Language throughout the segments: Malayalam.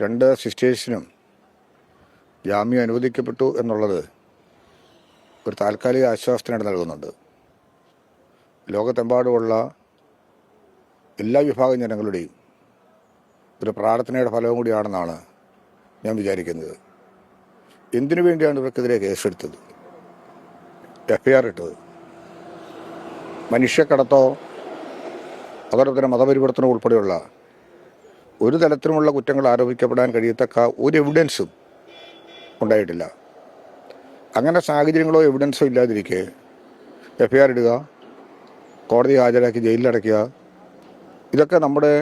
രണ്ട് സിസ്റ്റേഴ്സിനും ജാമ്യം അനുവദിക്കപ്പെട്ടു എന്നുള്ളത് ഒരു താൽക്കാലിക ആശ്വാസത്തിനായിട്ട് നൽകുന്നുണ്ട്. ലോകത്തെമ്പാടുമുള്ള എല്ലാ വിഭാഗം ജനങ്ങളുടെയും ഒരു പ്രാർത്ഥനയുടെ ഫലവും കൂടിയാണെന്നാണ് ഞാൻ വിചാരിക്കുന്നത്. എന്തിനു വേണ്ടിയാണ് ഇവർക്കെതിരെ കേസെടുത്തത്? എഫ് ഐ ആർ ഇട്ടത്? മനുഷ്യക്കടത്തോ അതോടൊപ്പം തന്നെ മതപരിവർത്തനം ഉൾപ്പെടെയുള്ള ഒരു തരത്തിലുമുള്ള കുറ്റങ്ങൾ ആരോപിക്കപ്പെടാൻ കഴിയത്തക്ക ഒരു എവിഡൻസും ഉണ്ടായിട്ടില്ല. അങ്ങനെ സാഹചര്യങ്ങളോ എവിഡൻസോ ഇല്ലാതിരിക്കെ എഫ് ഐ ആർ ഇടുക കോടതി ഹാജരാക്കി ജയിലിലടയ്ക്കുക ഇതൊക്കെ നമ്മുടെ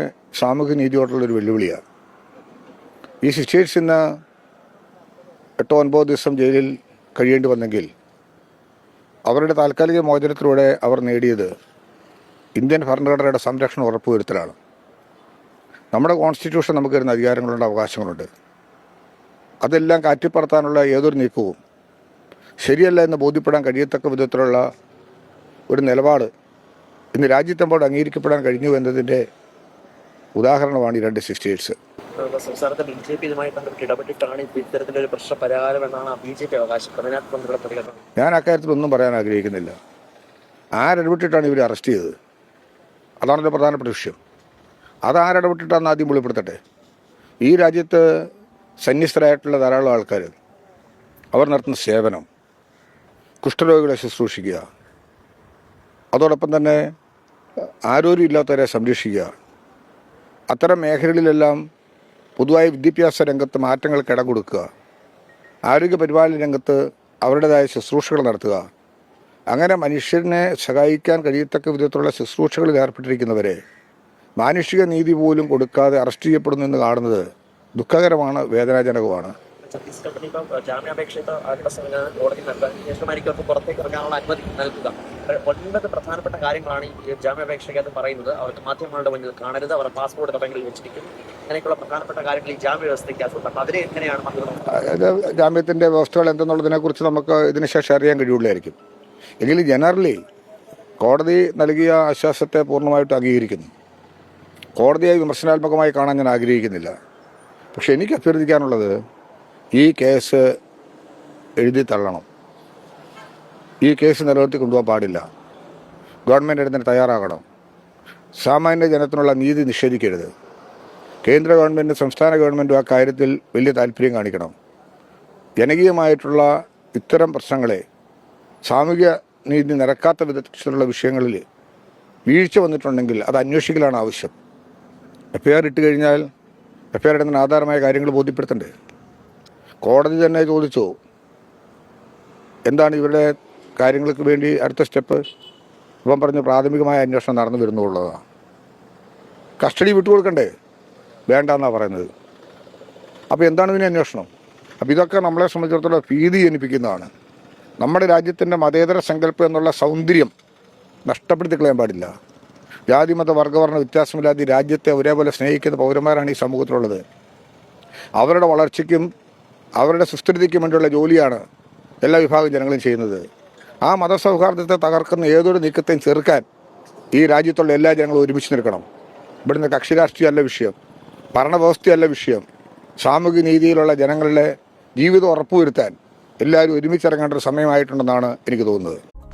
സാമൂഹ്യ നീതിയോടുള്ളൊരു വെല്ലുവിളിയാണ് ഈ സിസ്റ്റേഴ്സ് ഇന്ന് എട്ടോ ഒൻപതോ ദിവസം ജയിലിൽ കഴിയേണ്ടി വന്നെങ്കിൽ അവരുടെ താൽക്കാലിക മോചനത്തിലൂടെ അവർ നേടിയത് ഇന്ത്യൻ ഭരണഘടനയുടെ സംരക്ഷണം ഉറപ്പുവരുത്തലാണ്. നമ്മുടെ കോൺസ്റ്റിറ്റ്യൂഷൻ നമുക്ക് തരുന്ന അധികാരങ്ങളുണ്ട് അവകാശങ്ങളുണ്ട്. അതെല്ലാം കാറ്റിപ്പറത്താനുള്ള ഏതൊരു നീക്കവും. ശരിയല്ല എന്ന് ബോധ്യപ്പെടാൻ കഴിയത്തക്ക വിധത്തിലുള്ള ഒരു നിലപാട് ഇന്ന് രാജ്യത്തെമ്പാട് അംഗീകരിക്കപ്പെടാൻ കഴിഞ്ഞു എന്നതിന്റെ ഉദാഹരണമാണ് ഈ രണ്ട് സിസ്റ്റേഴ്സ് നമ്മുടെ സംസ്ഥാനത്തെ ബി ജെ പി ഇതുമായി ബന്ധപ്പെട്ട് ഇടപെട്ടിട്ടാണ് ഇപ്പോൾ ഇത്തരത്തിലൊരു പ്രശ്ന പരിഹാരം എന്നാണ് ബി ജെ പി അവകാശപ്പെടുന്നത് അതിനകത്ത് ബന്ധപ്പെട്ട ഞാൻ അക്കാര്യത്തിൽ ഒന്നും പറയാൻ ആഗ്രഹിക്കുന്നില്ല. ആരിടപെട്ടിട്ടാണ് ഇവർ അറസ്റ്റ് ചെയ്തത്? അതാണല്ലോ പ്രധാനപ്പെട്ട വിഷയം. അത് ആരിടപെട്ടിട്ടാണെന്ന് ആദ്യം വെളിപ്പെടുത്തട്ടെ? ഈ രാജ്യത്ത് സന്യസ്തരായിട്ടുള്ള ധാരാളം ആൾക്കാർ അവർ നടത്തുന്ന സേവനം കുഷ്ഠരോഗികളെ ശുശ്രൂഷിക്കുക അതോടൊപ്പം തന്നെ ആരോഗ്യമില്ലാത്തവരെ സംരക്ഷിക്കുക. അത്തരം മേഖലകളിലെല്ലാം പൊതുവായ വിദ്യാഭ്യാസ രംഗത്ത് മാറ്റങ്ങൾക്ക് ഇടം കൊടുക്കുക. ആരോഗ്യ പരിപാലന രംഗത്ത് അവരുടേതായ ശുശ്രൂഷകൾ നടത്തുക. അങ്ങനെ മനുഷ്യനെ സഹായിക്കാൻ കഴിയത്തക്ക വിധത്തിലുള്ള ശുശ്രൂഷകളിൽ ഏർപ്പെട്ടിരിക്കുന്നവരെ മാനുഷിക നീതി പോലും കൊടുക്കാതെ അറസ്റ്റ് ചെയ്യപ്പെടുന്നു എന്ന് കാണുന്നത് ദുഃഖകരമാണ് വേദനാജനകമാണ്. ഛത്തീസ്ഗഡിന് ഇപ്പം ജാമ്യാപേക്ഷ ആരുടെ സംവിധാനം കോടതി നൽകാൻ ശേഷമായിരിക്കും പുറത്തേക്ക് ഇറങ്ങാനുള്ള അനുമതി നൽകുക. ഒൻപത് പ്രധാനപ്പെട്ട കാര്യങ്ങളാണ് ഈ ജാമ്യാപേക്ഷയ്ക്കകത്ത് പറയുന്നത്. അവർക്ക് മാധ്യമങ്ങളുടെ മുന്നിൽ കാണരുത്. അവർ പാസ്പോർട്ട് തടങ്ങളിൽ വെച്ചിരിക്കും. അങ്ങനെയൊക്കെയുള്ള പ്രധാനപ്പെട്ട കാര്യങ്ങൾ ഈ ജാമ്യ വ്യവസ്ഥയ്ക്കകത്തുണ്ട് അപ്പം അതിനെ എങ്ങനെയാണ് മന്ത്രി അത് ജാമ്യത്തിന്റെ വ്യവസ്ഥകൾ എന്തെന്നുള്ളതിനെക്കുറിച്ച് നമുക്ക് ഇതിന് ശേഷം അറിയാൻ കഴിയുള്ളായിരിക്കും എങ്കിലും ജനറലി കോടതി നൽകിയ ആശ്വാസത്തെ പൂർണമായിട്ട് അംഗീകരിക്കുന്നു. കോടതിയെ വിമർശനാത്മകമായി കാണാൻ ഞാൻ ആഗ്രഹിക്കുന്നില്ല. പക്ഷെ എനിക്ക് അഭ്യർത്ഥിക്കാനുള്ളത് ഈ കേസ് എഴുതി തള്ളണം. ഈ കേസ് നിലനിർത്തി കൊണ്ടുപോകാൻ പാടില്ല. ഗവൺമെന്റ് എടുത്തിന് തയ്യാറാകണം. സാമാന്യ ജനത്തിനുള്ള നീതി നിഷേധിക്കരുത്. കേന്ദ്ര ഗവൺമെന്റും സംസ്ഥാന ഗവൺമെന്റും ആ കാര്യത്തിൽ വലിയ താല്പര്യം കാണിക്കണം. ജനകീയമായിട്ടുള്ള ഇത്തരം പ്രശ്നങ്ങളെ സാമൂഹിക നീതി നിരക്കാത്ത വിധത്തിലുള്ള വിഷയങ്ങളിൽ വീഴ്ച വന്നിട്ടുണ്ടെങ്കിൽ അത് അന്വേഷിക്കലാണ് ആവശ്യം. എഫ് ഐ ആർ ഇട്ട് കഴിഞ്ഞാൽ എഫ് ഐ ആർ ഇടുന്നതിന് ആധാരമായ കാര്യങ്ങൾ ബോധ്യപ്പെടുത്തണ്ടേ? കോടതി തന്നെ ചോദിച്ചു. എന്താണ് ഇവരുടെ കാര്യങ്ങൾക്ക് വേണ്ടി അടുത്ത സ്റ്റെപ്പ്? ഇപ്പം പറഞ്ഞ പ്രാഥമികമായ അന്വേഷണം നടന്നു വരുന്നുള്ളതാണ് കസ്റ്റഡി വിട്ടുകൊടുക്കണ്ടേ? വേണ്ടെന്നാണ് പറയുന്നത്. അപ്പോൾ എന്താണ് ഇതിന് അന്വേഷണം? അപ്പോൾ ഇതൊക്കെ നമ്മളെ സംബന്ധിച്ചിടത്തോളം ഭീതി ജനിപ്പിക്കുന്നതാണ്. നമ്മുടെ രാജ്യത്തിന്റെ മതേതര സങ്കല്പം എന്നുള്ള സൗന്ദര്യം നഷ്ടപ്പെടുത്തി കളയാൻ പാടില്ല. ജാതി മത വർഗവർണ വ്യത്യാസമില്ലാതെ രാജ്യത്തെ ഒരേപോലെ സ്നേഹിക്കുന്ന പൗരന്മാരാണ് ഈ സമൂഹത്തിലുള്ളത്. അവരുടെ വളർച്ചയ്ക്കും അവരുടെ സുസ്ഥിരതയ്ക്കും വേണ്ടിയുള്ള ജോലിയാണ് എല്ലാ വിഭാഗം ജനങ്ങളും ചെയ്യുന്നത്. ആ മതസൗഹാർദ്ദത്തെ തകർക്കുന്ന ഏതൊരു നീക്കത്തെയും ചെറുക്കാൻ ഈ രാജ്യത്തുള്ള എല്ലാ ജനങ്ങളും ഒരുമിച്ച് നിൽക്കണം. ഇവിടുന്ന് കക്ഷി രാഷ്ട്രീയമല്ല വിഷയം. ഭരണവ്യവസ്ഥയല്ല വിഷയം. സാമൂഹിക നീതിയിലുള്ള ജനങ്ങളുടെ ജീവിതം ഉറപ്പുവരുത്താൻ എല്ലാവരും ഒരുമിച്ചിറങ്ങേണ്ട ഒരു സമയമായിട്ടുണ്ടെന്നാണ് എനിക്ക് തോന്നുന്നത്.